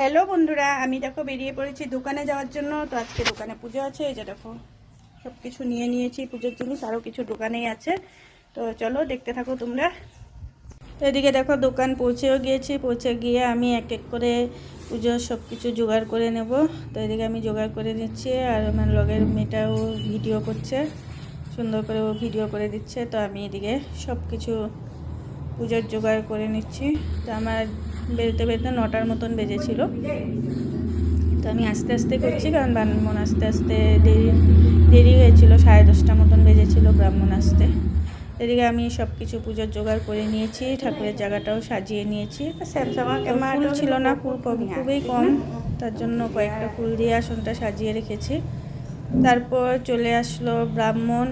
Hello বন্ধুরা, আমি দেখো বেরিয়ে পড়েছি দোকানে যাওয়ার জন্য। তো আজকে দোকানে পুজো আছে, এই যে দেখো সব কিছু নিয়ে নিয়েছি, পুজোর জিনিস আরও কিছু দোকানেই আছে। তো চলো দেখতে থাকো তোমরা। তো এদিকে দেখো দোকান পৌঁছেও গিয়েছি, পৌঁছে গিয়ে আমি এক এক করে পুজোর সব কিছু জোগাড় করে নেব। তো এদিকে আমি জোগাড় করে নিচ্ছি, আর আমার লগের মেয়েটাও ভিডিও করছে, সুন্দর করে ও ভিডিও করে দিচ্ছে। তো আমি এদিকে সব কিছু পুজোর জোগাড় করে নিচ্ছি। তো আমার বেরোতে বেরোতে নটার মতন বেজেছিল। তো আমি আস্তে আস্তে করছি কারণ ব্রাহ্মণ আস্তে আস্তে দেরি দেরি হয়েছিল সাড়ে দশটা মতন বেজেছিল ব্রাহ্মণ আসতে। এদিকে আমি সব কিছু পুজোর জোগাড় করে নিয়েছি ঠাকুরের জায়গাটাও সাজিয়ে নিয়েছি। ফুল ছিল না ফুল খুবই কম তার জন্য কয়েকটা ফুল দিয়ে আসনটা সাজিয়ে রেখেছি। তারপর চলে আসলো ব্রাহ্মণ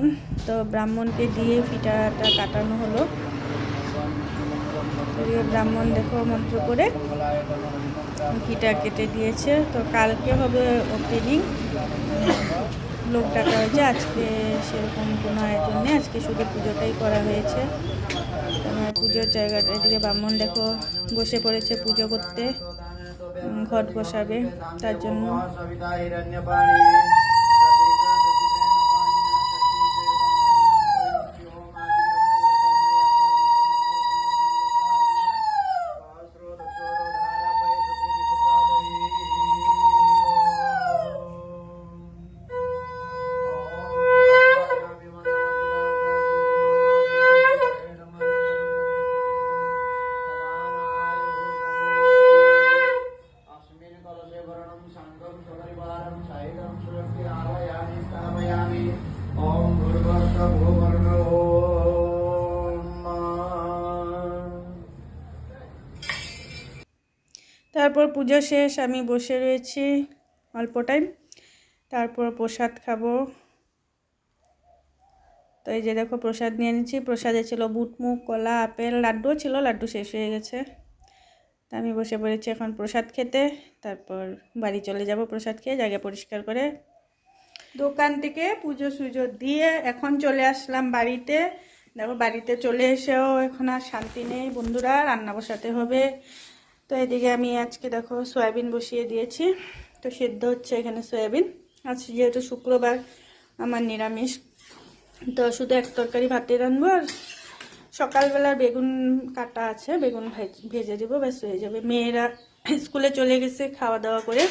তো ব্রাহ্মণকে দিয়ে ফিটাটা কাটানো হলো। এদিকে ব্রাহ্মণ দেখো মন্ত্র করে। ফিটা কেটে দিয়েছে। তো কালকে হবে ওপেনিং লোক ডাকা হয়েছে আজকে সেরকম কোনো আয়োজন নেই। আজকে শুধু পুজোটাই করা হয়েছে। আমার পুজোর জায়গাটা এদিকে ব্রাহ্মণ দেখো বসে পড়েছে পুজো করতে। ঘট বসাবে। তার জন্য वरणं शङ्खं सपरिवारं सहितं सुरक्षे आलयामि स्थापयामि ॐ भूर्भुवः भूर्भुवः তারপর পুজো শেষ আমি বসে রয়েছি অল্প টাইম তারপর প্রসাদ খাবো তো এই যে দেখো প্রসাদ নিয়ে নিচ্ছি প্রসাদে ছিল বুট মুগ কলা আপেল লাড্ডুও ছিল লাড্ডু শেষ হয়ে গেছে তা আমি বসে পড়েছি এখন প্রসাদ খেতে। তারপর বাড়ি চলে যাব প্রসাদ খেয়ে, জায়গা পরিষ্কার করে। দোকান থেকে পুজো সুজো দিয়ে এখন চলে আসলাম বাড়িতে। দেখো বাড়িতে চলে এসেও এখন আর শান্তি নেই। বন্ধুরা, রান্না বসাতে হবে। তো এদিকে আমি আজকে দেখো সয়াবিন বসিয়ে দিয়েছি। তো সেদ্ধ হচ্ছে এখানে সয়াবিন। আজ যেহেতু শুক্রবার, আমার নিরামিষ। তো শুধু এক তরকারি ভাতে রানবো আর সকালবেলা বেগুন কাটা আছে, বেগুন ভাজ- দেবো, ব্যাস হয়ে যাবে। মেয়েরা স্কুলে চলে গেছে খাওয়া দাওয়া করে।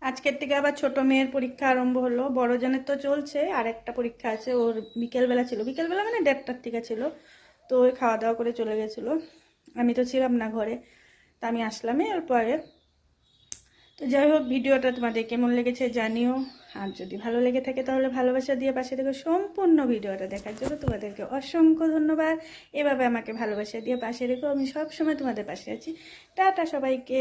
আজকের থেকে আবার ছোট মেয়ের পরীক্ষা আরম্ভ হলো। বড় জনের তো চলছে, আর একটা পরীক্ষা আছে, ওর বিকেলবেলা ছিল। বিকেলবেলা মানে দেড়টার থেকে ছিল, তো ওই খাওয়া দাওয়া করে চলে গেছিল। আমি তো ছিলাম না ঘরে, তা আমি আসলামই আগে। তো যাই হোক, ভিডিওটা তোমাদের কেমন লেগেছে জানিও। আর যদি ভালো লেগে থাকে তাহলে ভালোবাসা দিয়ে পাশে থেকে সম্পূর্ণ ভিডিওটা দেখার জন্য তোমাদেরকে অসংখ্য ধন্যবাদ। এভাবে আমাকে ভালোবাসা দিয়ে পাশে রেখো। আমি সব সময় তোমাদের পাশে আছি। টাটা সবাইকে।